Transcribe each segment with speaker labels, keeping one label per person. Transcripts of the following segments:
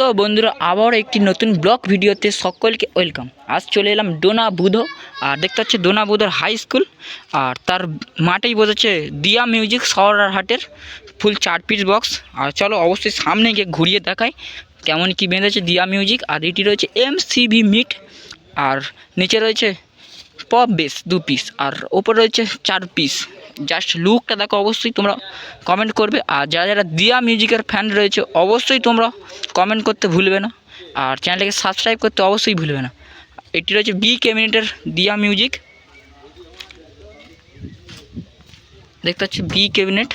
Speaker 1: So বন্ধুরা আবার একটি নতুন ব্লগ ভিডিওতে সকলকে ওয়েলকাম। আজ চলে এলাম ডোনা বুধো, আর দেখতে হচ্ছে ডোনা বুধোর হাই স্কুল, আর তার মাঠেই বসেছে দিয়া মিউজিক হাটের ফুল চার পিস বক্স আর চলো অবশ্যই সামনে গিয়ে ঘুরিয়ে দেখাই কেমন কি বেঁধেছে দিয়া মিউজিক। আর এটি রয়েছে এম সিবি মিট, আর নিচে রয়েছে পপ বেস দু পিস আর ওপর রয়েছে চার পিস জাস্ট লুকটা দেখো অবশ্যই তোমরা কমেন্ট করবে। আর যারা যারা দিয়া মিউজিকের ফ্যান রয়েছে, অবশ্যই তোমরা কমেন্ট করতে ভুলবে না। আর চ্যানেলটাকে সাবস্ক্রাইব করতে অবশ্যই ভুলবে না। এটি রয়েছে বি ক্যাবিনেটের দিয়া মিউজিক দেখতে পাচ্ছি বি ক্যাবিনেট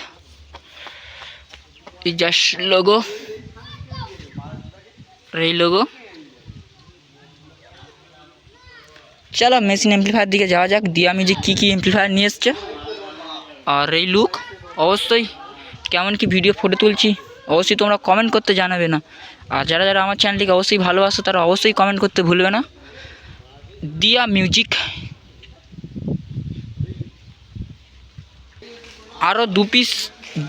Speaker 1: এই জাস্ট লোগো এই লোগো চলো মেশিন এমপ্লিফায়ার দিকে যাওয়া যাক। দিয়া মিউজিক কী কী এমপ্লিফায়ার নিয়ে এসছে। আর এই লুক অবশ্যই কেমন কি ভিডিও ফটো তুলছি, অবশ্যই তোমরা কমেন্ট করতে জানাবে না। আর যারা যারা আমার চ্যানেলটিকে অবশ্যই ভালোবাসো, তারা অবশ্যই কমেন্ট করতে ভুলবে না। দিয়া মিউজিক আরও দু পিস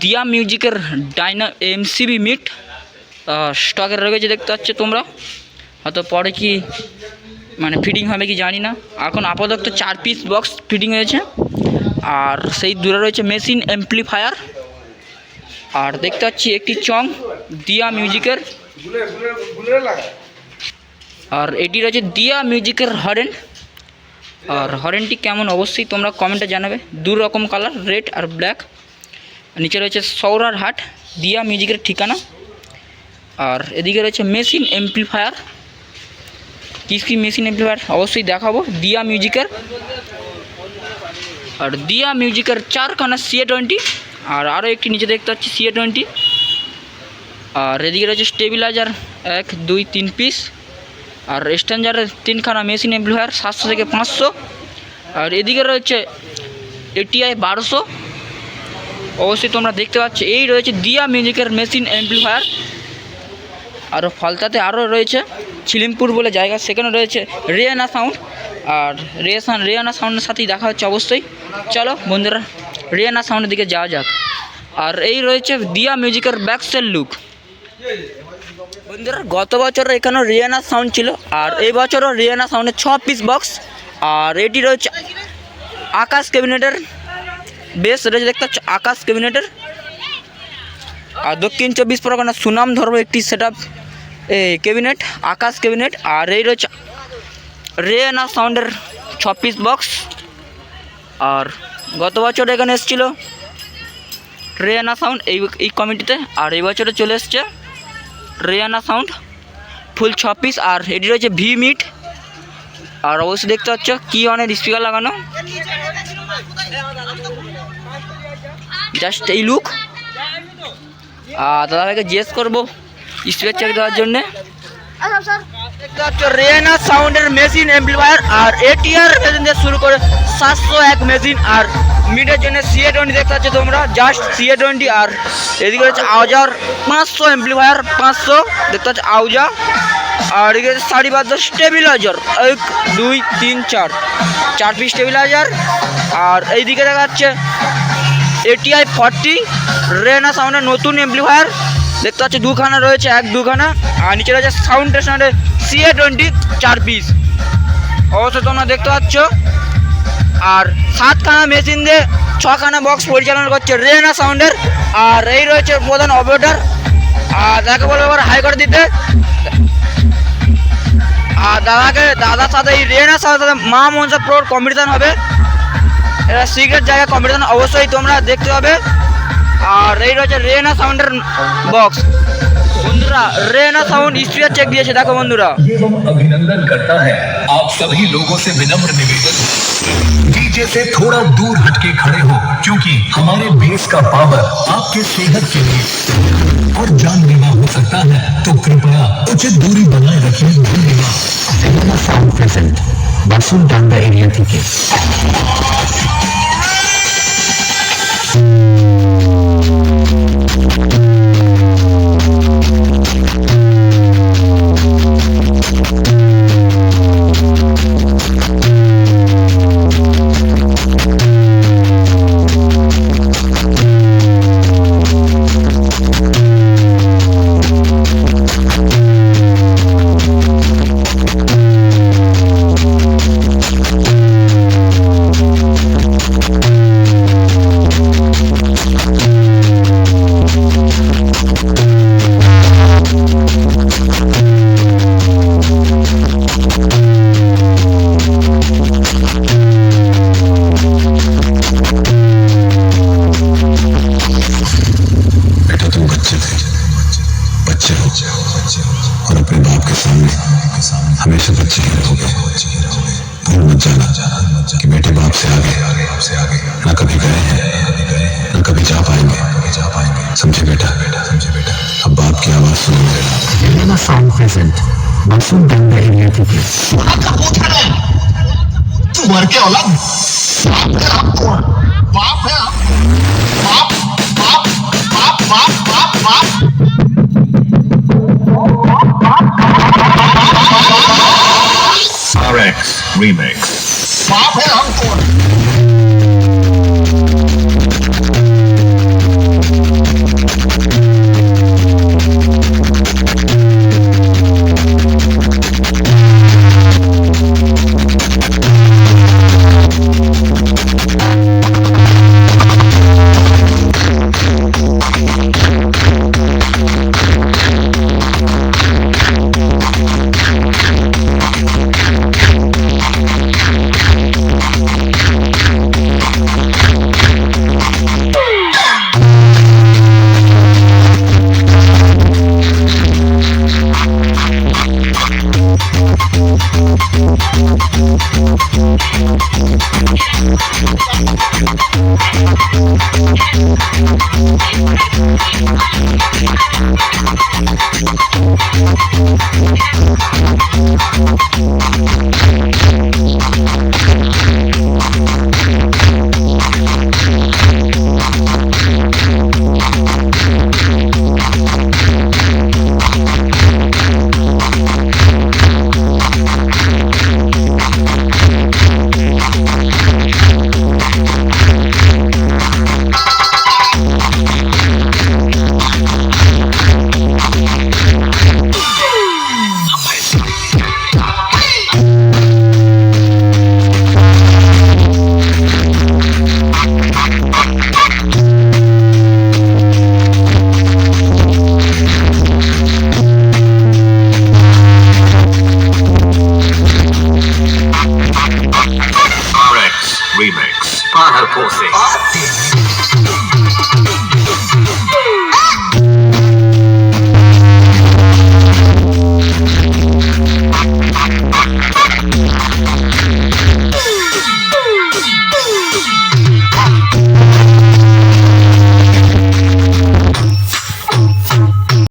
Speaker 1: দিয়া মিউজিকের ডাইনা এমসিবি মিট স্টকে রয়েছে দেখতে পাচ্ছ তোমরা। হয়তো পরে কি মানে ফিটিং হবে কি জানি না। এখন আপাতত চার পিস বক্স ফিটিং হয়েছে। আর সেই দূরে রয়েছে মেশিন এমপ্লিফায়ার আর দেখতে পাচ্ছি একটি চং, দিয়া মিউজিকের। আর এটি রয়েছে দিয়া মিউজিকের হরেন। আর হরেনটি কেমন অবশ্যই তোমরা কমেন্টে জানাবে। দু রকম কালার রেড আর ব্ল্যাক নিচে রয়েছে সৌরার হাট, দিয়া মিউজিকের ঠিকানা। আর এদিকে রয়েছে মেশিন এমপ্লিফায়ার কী কী মেশিন এমপ্লিফায়ার অবশ্যই দেখাবো। দিয়া মিউজিকের। আর দিয়া মিউজিকের চারখানা সিএ টোয়েন্টি আর আরও একটি নিচে দেখতে পাচ্ছি সিএ টোয়েন্টি আর এদিকে রয়েছে স্টেবিলাইজার এক, দুই, তিন পিস আর স্ট্যান্ডারের তিনখানা মেশিন এমপ্লিফায়ার সাতশো থেকে পাঁচশো। আর এদিকে রয়েছে এটিআই বারোশো। অবশ্যই তোমরা দেখতে পাচ্ছ, এই রয়েছে দিয়া মিউজিকের মেশিন এমপ্লিফায়ার আরও ফলতাতে আরও রয়েছে ছিলিমপুর বলে জায়গা সেখানে রয়েছে রিয়ানা সাউন্ড আর রিয়াসান রিয়ানা সাউন্ডের সাথেই দেখা হচ্ছে অবশ্যই। চলো বন্ধুরা, রিয়ানা সাউন্ডের দিকে যাওয়া যাক। আর এই রয়েছে দিয়া মিউজিকের ব্যাকসেল লুক বন্ধুরা, গত বছর এখানেও রিয়ানা সাউন্ড ছিল, আর এই বছরও রিয়ানা সাউন্ডের ছ পিস বক্স আর এটি রয়েছে আকাশ ক্যাবিনেটের। বেশ রয়েছে দেখতে পাচ্ছ, আকাশ ক্যাবিনেটের। আর দক্ষিণ চব্বিশ পরগনা সুনাম ধর্ম একটি set up cabinet Akash cabinet আর এই রয়েছে রেনা সাউন্ডের ছ পিস বক্স আর গত বছর এখানে এসেছিল রেয়ানা সাউন্ড এই এই কমিটিতে আর এই বছরে চলে এসছে রেয়ানা সাউন্ড ফুল ছ পিস আর এটি রয়েছে ভি মিট আর অবশ্যই দেখতে পাচ্ছ কি অনেক স্পিকার লাগানো। জাস্ট এই লুক আর দাদাভাইকে জিজ্ঞেস করব স্পিকার চেক দেওয়ার জন্যে? রেনা সাউন্ডের মেশিন এমপ্লিফায়ার আর এটিআর মেশিন দিয়ে শুরু করে সাতশো এক মেশিন আর মিডের জন্য সিএ টোয়েন্টি দেখতে পাচ্ছ তোমরা জাস্ট সিএ টোয়েন্টি আর এদিকে হচ্ছে আউজার পাঁচশো এমপ্লিফায়ার পাঁচশো দেখতে পাচ্ছ আউজা আর এদিকে হচ্ছে সাড়ে পাঁচশো স্টেবিলাইজার এক দুই তিন চার। চার পিস স্টেবিলাইজার আর এইদিকে দেখা যাচ্ছে এটিআই ফর্টি রেনা সাউন্ডের নতুন এমপ্লিফায়ার দেখতে পাচ্ছি, দুখানা রয়েছে, এক দুখানা, আর নিচে রয়েছে সাউন্ড স্টেশনের সিএ টোয়েন্টি চার পিস অবশ্যই তোমরা দেখতে পাচ্ছ, আর সাতখানা মেশিন দিয়ে ছখানা বক্স পরিচালনা করছে রেনা সাউন্ডের আর এই রয়েছে প্রধান অপারেটর আর তাকে বলব এবার হাই করে দিতে। আর দাদাকে, দাদার সাথে এই রেনার সাথে সাথে মা মনসা প্রোর কম্পিটিশন হবে। এটা সিক্রেট জায়গায় কম্পিটিশন অবশ্যই তোমরা দেখতে পাবে। আর এই রয়েছে রেনা সাউন্ডের বক্স বন্ধুরা রেনা সাউন্ড স্পিকার চেক দিয়েছে দেখো বন্ধুরা
Speaker 2: ये हम अभिनंदन करता है आप सभी लोगों से विनम्र निवेदन डीजे से थोड़ा दूर हटके खड़े हो क्योंकि हमारे बेस का पावर आपके सेहत के लिए और जानलेवा हो सकता है तो कृपया उचित दूरी बनाए रखिए धन्यवाद
Speaker 3: Cinema Sound Present বাসুর ডাঙ্গা এরিয়া থেকে foul হয়েছেন মাসুম ডাঙ্গা এরিয়া থেকে
Speaker 4: তোমার কে ওলাদ বাপ হ্যাঁ বাপ বাপ বাপ বাপ বাপ বাপ
Speaker 5: RX Remix.
Speaker 4: Pop it up. Thank you.